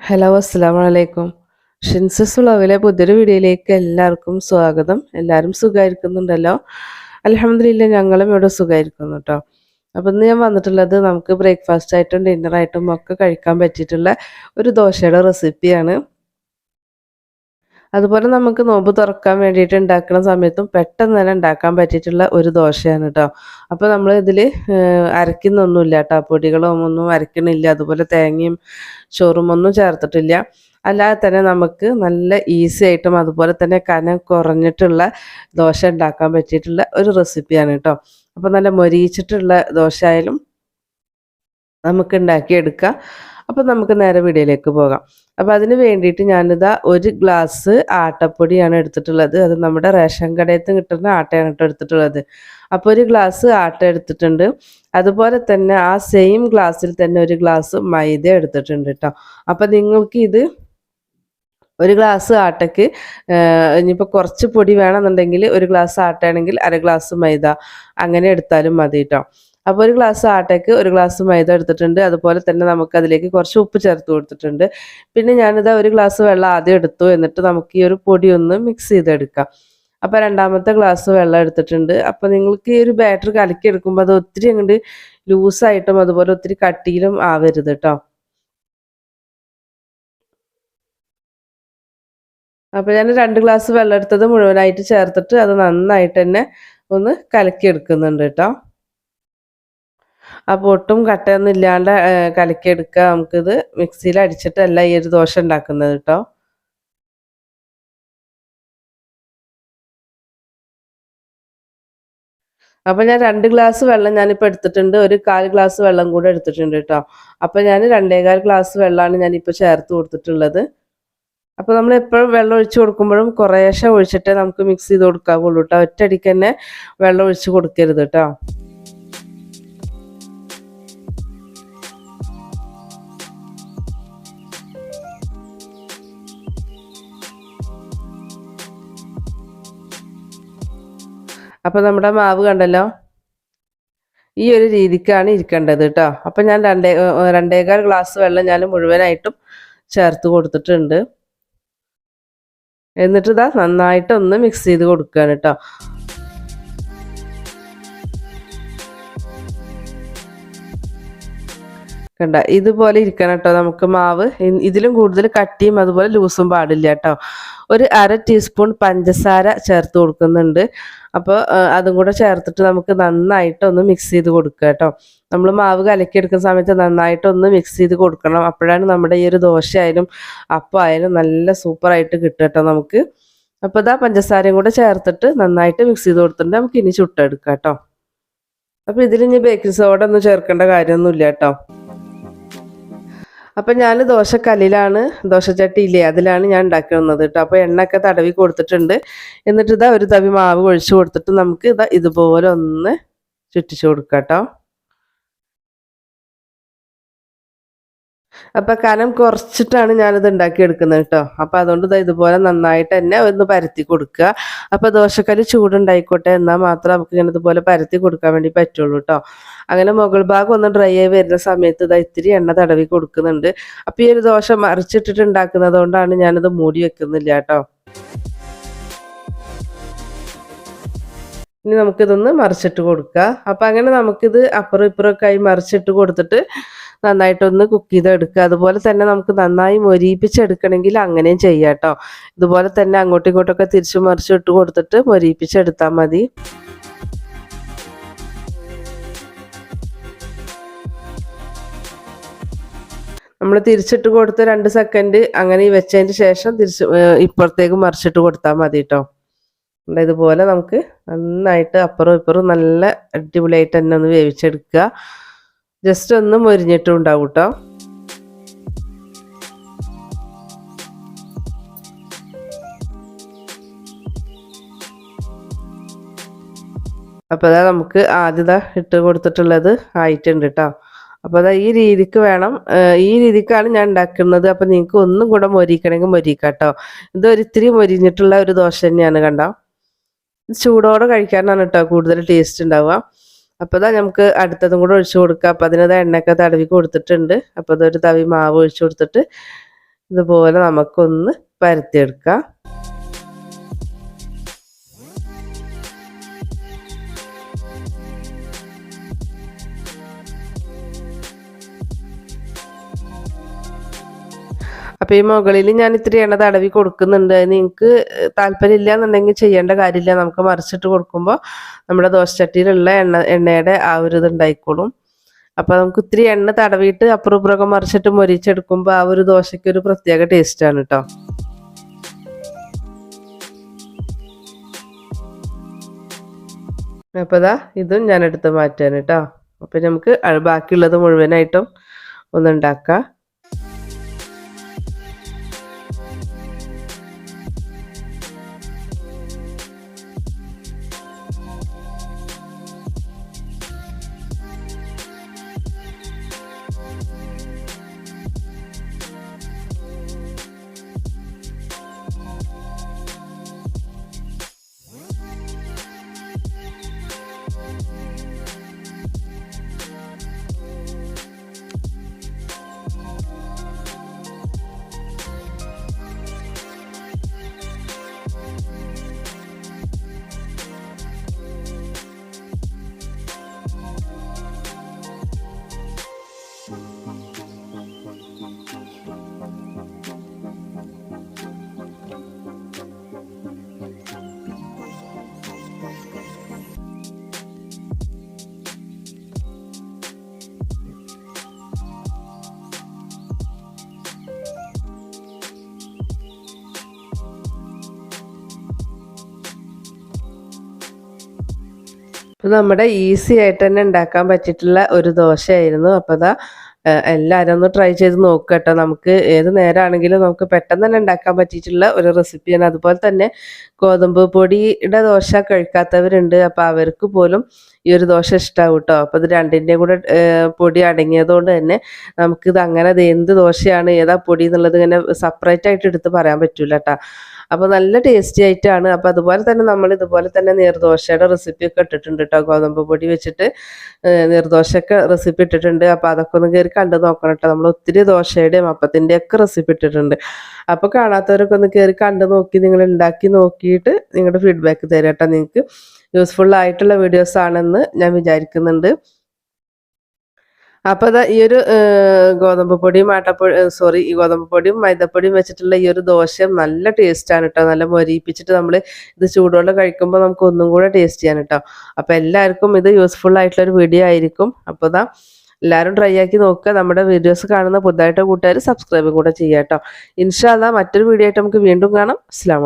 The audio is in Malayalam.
ഹലോ അസ്സാം വലൈക്കും ഷിൻസസ് വ്ളോഗിലെ പുതിയൊരു വീഡിയോയിലേക്ക് എല്ലാവർക്കും സ്വാഗതം. എല്ലാവരും സുഖമായിരിക്കുന്നുണ്ടല്ലോ? അലഹമ്മദില്ല ഞങ്ങളും ഇവിടെ സുഖമായിരിക്കുന്നു കേട്ടോ. അപ്പം ഇന്ന് ഞാൻ വന്നിട്ടുള്ളത് നമുക്ക് ബ്രേക്ക്ഫാസ്റ്റ് ആയിട്ടും ഡിന്നറായിട്ടും ഒക്കെ കഴിക്കാൻ പറ്റിയിട്ടുള്ള ഒരു ദോശയുടെ റെസിപ്പിയാണ് അതുപോലെ നമുക്ക് നോമ്പ് തുറക്കാൻ വേണ്ടിയിട്ട് ഉണ്ടാക്കുന്ന സമയത്തും പെട്ടെന്ന് തന്നെ ഉണ്ടാക്കാൻ പറ്റിയിട്ടുള്ള ഒരു ദോശയാണ് കേട്ടോ അപ്പോൾ നമ്മൾ ഇതിൽ അരക്കുന്നൊന്നുമില്ല കേട്ടോ പൊടികളോ ഒന്നും അരക്കണില്ല അതുപോലെ തേങ്ങയും ചോറും ഒന്നും ചേർത്തിട്ടില്ല. അല്ലാതെ തന്നെ നമുക്ക് നല്ല ഈസി ആയിട്ടും അതുപോലെ തന്നെ കനം കുറഞ്ഞിട്ടുള്ള ദോശ ഉണ്ടാക്കാൻ പറ്റിയിട്ടുള്ള ഒരു റെസിപ്പിയാണ് കേട്ടോ അപ്പോൾ നല്ല മൊരിയിച്ചിട്ടുള്ള ദോശ ആയാലും നമുക്ക് ഉണ്ടാക്കിയെടുക്കാം. അപ്പോൾ നമുക്ക് നേരെ വീഡിയോയിലേക്ക് പോകാം. അപ്പോൾ അതിന് വേണ്ടിയിട്ട് ഞാനിതാ ഒരു ഗ്ലാസ് ആട്ടപ്പൊടിയാണ് എടുത്തിട്ടുള്ളത്. അത് നമ്മുടെ റേഷൻ കടയിൽ നിന്ന് കിട്ടുന്ന ആട്ടയാണ് കേട്ടോ എടുത്തിട്ടുള്ളത്. അപ്പോൾ ഒരു ഗ്ലാസ് ആട്ട എടുത്തിട്ടുണ്ട്. അതുപോലെ തന്നെ ആ സെയിം ഗ്ലാസ്സിൽ തന്നെ ഒരു ഗ്ലാസ് മൈദ എടുത്തിട്ടുണ്ട് കേട്ടോ. അപ്പോൾ നിങ്ങൾക്ക് ഇത് ഒരു ഗ്ലാസ് ആട്ടയ്ക്ക് ഇനിയിപ്പോൾ കുറച്ച് പൊടി വേണമെന്നുണ്ടെങ്കിൽ ഒരു ഗ്ലാസ് ആട്ടയാണെങ്കിൽ അര ഗ്ലാസ് മൈദ. അങ്ങനെ എടുത്താലും മതി കേട്ടോ. അപ്പോൾ ഒരു ഗ്ലാസ് ആട്ടയ്ക്ക് ഒരു ഗ്ലാസ് മൈദ എടുത്തിട്ടുണ്ട്. അതുപോലെ തന്നെ നമുക്ക് അതിലേക്ക് കുറച്ച് ഉപ്പ് ചേർത്ത് കൊടുത്തിട്ടുണ്ട്. പിന്നെ ഞാനിത് ഒരു ഗ്ലാസ് വെള്ളം ആദ്യം എടുത്തു. എന്നിട്ട് നമുക്ക് ഈ ഒരു പൊടി ഒന്ന് മിക്സ് ചെയ്തെടുക്കാം. അപ്പോൾ രണ്ടാമത്തെ ഗ്ലാസ് വെള്ളം എടുത്തിട്ടുണ്ട്. അപ്പോൾ നിങ്ങൾക്ക് ഈ ഒരു ബാറ്റർ കലക്കി എടുക്കുമ്പോൾ അത് ഒത്തിരി അങ്ങോട്ട് ലൂസായിട്ടും അതുപോലെ ഒത്തിരി കട്ടിയിലും ആവരുത് കേട്ടോ അപ്പോൾ ഞാൻ രണ്ട് ഗ്ലാസ് വെള്ളം എടുത്തത് മുഴുവനായിട്ട് ചേർത്തിട്ട് അത് നന്നായിട്ട് തന്നെ ഒന്ന് കലക്കി എടുക്കുന്നുണ്ട് കേട്ടോ അപ്പോൾ ഒട്ടും കട്ടയൊന്നും ഇല്ലാണ്ട് കലക്കിയെടുക്കുക. നമുക്കിത് മിക്സിയിൽ അടിച്ചിട്ടല്ല ഈ ഒരു ദോശ ഉണ്ടാക്കുന്നത് കേട്ടോ. അപ്പം ഞാൻ രണ്ട് ഗ്ലാസ് വെള്ളം ഞാനിപ്പോൾ എടുത്തിട്ടുണ്ട്. ഒരു കാൽ ഗ്ലാസ് വെള്ളം കൂടെ എടുത്തിട്ടുണ്ട് കേട്ടോ. അപ്പം ഞാൻ രണ്ടേകാൽ ഗ്ലാസ് വെള്ളമാണ് ഞാനിപ്പോൾ ചേർത്ത് കൊടുത്തിട്ടുള്ളത്. അപ്പോൾ നമ്മൾ എപ്പോഴും വെള്ളം ഒഴിച്ച് കൊടുക്കുമ്പോഴും കുറേശ്ശെ ഒഴിച്ചിട്ടേ നമുക്ക് മിക്സ് ചെയ്ത് കൊടുക്കാവുള്ളൂ കേട്ടോ. ഒറ്റയടിക്ക് തന്നെ വെള്ളം ഒഴിച്ച് കൊടുക്കരുത് കേട്ടോ. അപ്പോൾ നമ്മുടെ മാവ് കണ്ടല്ലോ? ഈ ഒരു രീതിക്കാണ് ഇരിക്കേണ്ടത് കേട്ടോ അപ്പം ഞാൻ രണ്ടേ രണ്ടേകാൽ ഗ്ലാസ് വെള്ളം ഞാൻ മുഴുവനായിട്ടും ചേർത്ത് കൊടുത്തിട്ടുണ്ട്. എന്നിട്ട് ഇതാ നന്നായിട്ടൊന്ന് മിക്സ് ചെയ്ത് കൊടുക്കുകയാണ് കേട്ടോ കണ്ട. ഇതുപോലെ ഇരിക്കണം കേട്ടോ നമുക്ക് മാവ്. ഇതിലും കൂടുതൽ കട്ടിയും അതുപോലെ ലൂസും പാടില്ല കേട്ടോ. ഒരു അര ടീസ്പൂൺ പഞ്ചസാര ചേർത്ത് കൊടുക്കുന്നുണ്ട്. അപ്പോൾ അതും കൂടെ ചേർത്തിട്ട് നമുക്ക് നന്നായിട്ടൊന്ന് മിക്സ് ചെയ്ത് കൊടുക്കുക കേട്ടോ. നമ്മൾ മാവ് കലക്കിയെടുക്കുന്ന സമയത്ത് നന്നായിട്ടൊന്ന് മിക്സ് ചെയ്ത് കൊടുക്കണം. അപ്പോഴാണ് നമ്മുടെ ഈ ഒരു ദോശ ആയാലും അപ്പം ആയാലും നല്ല സൂപ്പറായിട്ട് കിട്ടുക കേട്ടോ നമുക്ക്. അപ്പോൾ ഇതാ പഞ്ചസാരയും കൂടെ ചേർത്തിട്ട് നന്നായിട്ട് മിക്സ് ചെയ്ത് കൊടുത്തിട്ട് നമുക്ക് ഇനി ചുട്ടെടുക്കാം കേട്ടോ. അപ്പോൾ ഇതിൽ ഇനി ബേക്കിംഗ് സോഡ ഒന്നും ചേർക്കേണ്ട കാര്യമൊന്നുമില്ല കേട്ടോ. അപ്പം ഞാൻ ദോശക്കല്ലിലാണ് ദോശച്ചട്ടിയില്ലേ അതിലാണ് ഞാൻ ഉണ്ടാക്കുന്നത് കേട്ടോ അപ്പോൾ എണ്ണയൊക്കെ തടവി കൊടുത്തിട്ടുണ്ട്. എന്നിട്ട് ഇതാ ഒരു തവി മാവ് ഒഴിച്ചു കൊടുത്തിട്ട് നമുക്ക് ഇതാ ഇതുപോലെ ഒന്ന് ചുറ്റിച്ചു കൊടുക്കാം കേട്ടോ അപ്പം കനം കുറച്ചിട്ടാണ് ഞാനിത് ഉണ്ടാക്കിയെടുക്കുന്നത് കേട്ടോ. അപ്പൊ അതുകൊണ്ട് ഇതാ ഇതുപോലെ നന്നായിട്ട് തന്നെ ഒന്ന് പരത്തി കൊടുക്കുക. അപ്പൊ ദോശക്കല്ല് ചൂടുണ്ടായിക്കോട്ടെ എന്നാൽ മാത്രം നമുക്ക് ഇങ്ങനെ ഇതുപോലെ പരത്തി കൊടുക്കാൻ വേണ്ടി പറ്റുള്ളൂ കേട്ടോ. അങ്ങനെ മുകൾ ഭാഗം ഒന്ന് ഡ്രൈ ആയി വരുന്ന സമയത്ത് ഇതാ ഇത്തിരി എണ്ണ തടവി കൊടുക്കുന്നുണ്ട്. അപ്പൊ ഈ ഒരു ദോശ മറിച്ചിട്ടിട്ട് ഉണ്ടാക്കുന്നത് കൊണ്ടാണ് ഞാനിത് മൂടി വെക്കുന്നില്ല കേട്ടോ. ഇനി നമുക്കിതൊന്ന് മറിച്ചിട്ട് കൊടുക്കുക. അപ്പം അങ്ങനെ നമുക്കിത് അപ്പുറം ഇപ്പുറമൊക്കെ ആയി മറിച്ചിട്ട് കൊടുത്തിട്ട് നന്നായിട്ടൊന്ന് കുക്ക് ചെയ്തെടുക്കുക. അതുപോലെ തന്നെ നമുക്ക് നന്നായി മൊരിയിപ്പിച്ചെടുക്കണമെങ്കിൽ അങ്ങനെയും ചെയ്യാം കേട്ടോ ഇതുപോലെ തന്നെ അങ്ങോട്ടും ഇങ്ങോട്ടൊക്കെ തിരിച്ചു മറിച്ചിട്ട് കൊടുത്തിട്ട് മൊരിയിപ്പിച്ചെടുത്താൽ മതി. നമ്മൾ തിരിച്ചിട്ട് കൊടുത്ത് രണ്ട് സെക്കൻഡ് അങ്ങനെ വെച്ചതിന് ശേഷം തിരിച്ച് ഇപ്പുറത്തേക്ക് മറിച്ചിട്ട് കൊടുത്താൽ മതി കേട്ടോ ഇതുപോലെ നമുക്ക് നന്നായിട്ട് അപ്പുറം ഇപ്പുറം നല്ല അടിപൊളിയായിട്ട് തന്നെ ഒന്ന് വേവിച്ചെടുക്കുക. ജസ്റ്റ് ഒന്ന് മൊരിഞ്ഞിട്ടും ഉണ്ടാവും കേട്ടോ അപ്പോൾ അതാ നമുക്ക് ആദ്യത ഇട്ട് കൊടുത്തിട്ടുള്ളത് ആയിട്ടുണ്ട് കേട്ടോ അപ്പോൾ അതാ ഈ രീതിക്ക് വേണം ഈ രീതിക്കാണ് ഞാൻ ഉണ്ടാക്കുന്നത്. അപ്പോൾ നിങ്ങൾക്ക് ഒന്നും കൂടെ മൊരിക്കണമെങ്കിൽ മൊരിക്കാം കേട്ടോ ഇത് ഒരിത്തിരി മൊരിഞ്ഞിട്ടുള്ള ഒരു ദോശ തന്നെയാണ് കണ്ടോ. ചൂടോടെ കഴിക്കാനാണ് കേട്ടോ കൂടുതൽ ടേസ്റ്റ് ഉണ്ടാവുക. അപ്പോൾ ഇതാ നമുക്ക് അടുത്തതും കൂടെ ഒഴിച്ചു കൊടുക്കാം. അപ്പോൾ അതിനത് എണ്ണയൊക്കെ തടവി കൊടുത്തിട്ടുണ്ട്. അപ്പോൾ അതൊരു തവി മാവ് ഒഴിച്ചു കൊടുത്തിട്ട് ഇതുപോലെ നമുക്കൊന്ന് പരത്തിയെടുക്കാം. അപ്പോൾ ഈ മുകളിൽ ഞാൻ ഇത്തിരി എണ്ണ തടവി കൊടുക്കുന്നുണ്ട്. നിങ്ങൾക്ക് താല്പര്യമില്ല എന്നുണ്ടെങ്കിൽ ചെയ്യേണ്ട കാര്യമില്ല. നമുക്ക് മറിച്ചിട്ട് കൊടുക്കുമ്പോൾ നമ്മുടെ ദോശച്ചട്ടിയിലുള്ള എണ്ണ എണ്ണയുടെ ആ ഒരു ഇത് ഉണ്ടായിക്കോളും. അപ്പൊ നമുക്ക് ഇത്തിരി എണ്ണ തടവിയിട്ട് അപ്പുറം ഇപ്പുറമൊക്കെ മറിച്ചിട്ട് മൊരിച്ചെടുക്കുമ്പോൾ ആ ഒരു ദോശയ്ക്ക് ഒരു പ്രത്യേക ടേസ്റ്റാണ് കേട്ടോ അപ്പോൾ ഇതാ ഇതും ഞാൻ എടുത്ത് മാറ്റാൻ കേട്ടോ അപ്പോൾ നമുക്ക് ബാക്കിയുള്ളത് മുഴുവനായിട്ടും ഒന്നുണ്ടാക്കാം നമ്മുടെ ഈസി ആയിട്ട് തന്നെ ഉണ്ടാക്കാൻ പറ്റിയിട്ടുള്ള ഒരു ദോശയായിരുന്നു. അപ്പോൾ അതാ എല്ലാവരും ഒന്ന് ട്രൈ ചെയ്ത് നോക്കുക കേട്ടോ. നമുക്ക് ഏത് നേരമാണെങ്കിലും നമുക്ക് പെട്ടെന്ന് തന്നെ ഉണ്ടാക്കാൻ പറ്റിയിട്ടുള്ള ഒരു റെസിപ്പിയാണ് അതുപോലെ തന്നെ ഗോതമ്പ് പൊടിയുടെ ദോശ കഴിക്കാത്തവരുണ്ട്. അപ്പോൾ അവർക്ക് പോലും ഈ ഒരു ദോശ ഇഷ്ടമാവും കേട്ടോ. അപ്പോൾ ഇത് രണ്ടിന്റെയും കൂടെ പൊടി അടങ്ങിയതുകൊണ്ട് തന്നെ നമുക്കിത് അങ്ങനെ ഇത് എന്ത് ദോശയാണ് ഏതാ പൊടി എന്നുള്ളത് ഇങ്ങനെ സെപ്പറേറ്റ് ആയിട്ട് എടുത്ത് പറയാൻ പറ്റൂല കേട്ടോ. അപ്പോൾ നല്ല ടേസ്റ്റി ആയിട്ടാണ്. അപ്പോൾ അതുപോലെ തന്നെ നമ്മൾ ഇതുപോലെ തന്നെ നീർദോശയുടെ റെസിപ്പിയൊക്കെ ഇട്ടിട്ടുണ്ട് കേട്ടോ ഗോതമ്പ് പൊടി വെച്ചിട്ട് നീർദോശയൊക്കെ റെസിപ്പി ഇട്ടിട്ടുണ്ട്. അപ്പോൾ അതൊക്കെ ഒന്ന് കയറി കണ്ടു നോക്കണം കേട്ടോ നമ്മൾ ഒത്തിരി ദോശയുടെയും അപ്പത്തിന്റെയും ഒക്കെ റെസിപ്പി ഇട്ടിട്ടുണ്ട്. അപ്പോൾ കാണാത്തവരൊക്കെ ഒന്ന് കയറി കണ്ടു നോക്കി നിങ്ങൾ ഉണ്ടാക്കി നോക്കിയിട്ട് നിങ്ങളുടെ ഫീഡ്ബാക്ക് തരാം കേട്ടോ നിങ്ങൾക്ക് യൂസ്ഫുൾ ആയിട്ടുള്ള വീഡിയോസ് ആണെന്ന് ഞാൻ വിചാരിക്കുന്നുണ്ട്. അപ്പോൾ ഈ ഒരു ഗോതമ്പ് പൊടിയും ആട്ടപ്പൊടി സോറി ഈ ഗോതമ്പ് പൊടിയും മൈദപ്പൊടിയും വെച്ചിട്ടുള്ള ഈ ഒരു ദോശ നല്ല ടേസ്റ്റാണ് കേട്ടോ നല്ല മൊരിയിപ്പിച്ചിട്ട് നമ്മൾ ഇത് ചൂടുവെള്ളം കഴിക്കുമ്പോൾ നമുക്ക് ഒന്നും കൂടെ ടേസ്റ്റ് ചെയ്യാൻ കേട്ടോ അപ്പോൾ എല്ലാവർക്കും ഇത് യൂസ്ഫുൾ ആയിട്ടുള്ള ഒരു വീഡിയോ ആയിരിക്കും. അപ്പോൾ ഇതാ എല്ലാവരും ട്രൈ ആക്കി നോക്കുക. നമ്മുടെ വീഡിയോസ് കാണുന്ന പുതുതായിട്ട് കൂട്ടുകാർ സബ്സ്ക്രൈബും കൂടെ ചെയ്യാം കേട്ടോ ഇൻഷാല്ല മറ്റൊരു വീഡിയോ ആയിട്ട് നമുക്ക് വീണ്ടും കാണാം. അസ്സാം